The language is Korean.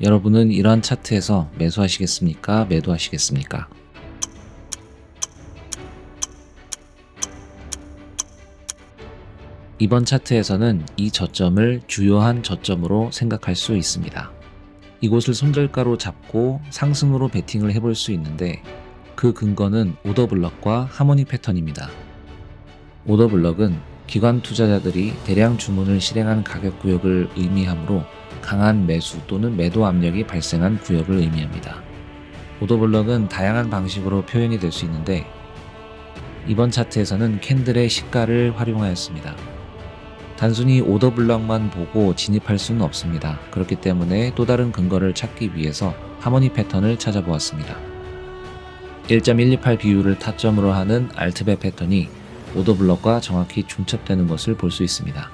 여러분은 이러한 차트에서 매수하시겠습니까? 매도하시겠습니까? 이번 차트에서는 이 저점을 주요한 저점으로 생각할 수 있습니다. 이곳을 손절가로 잡고 상승으로 베팅을 해볼 수 있는데 그 근거는 오더블럭과 하모니 패턴입니다. 오더블럭은 기관 투자자들이 대량 주문을 실행한 가격 구역을 의미하므로 강한 매수 또는 매도 압력이 발생한 구역을 의미합니다. 오더블럭은 다양한 방식으로 표현이 될 수 있는데 이번 차트에서는 캔들의 시가를 활용하였습니다. 단순히 오더블럭만 보고 진입할 수는 없습니다. 그렇기 때문에 또 다른 근거를 찾기 위해서 하모니 패턴을 찾아보았습니다. 1.128 비율을 타점으로 하는 알트베 패턴이 오더블럭과 정확히 중첩되는 것을 볼 수 있습니다.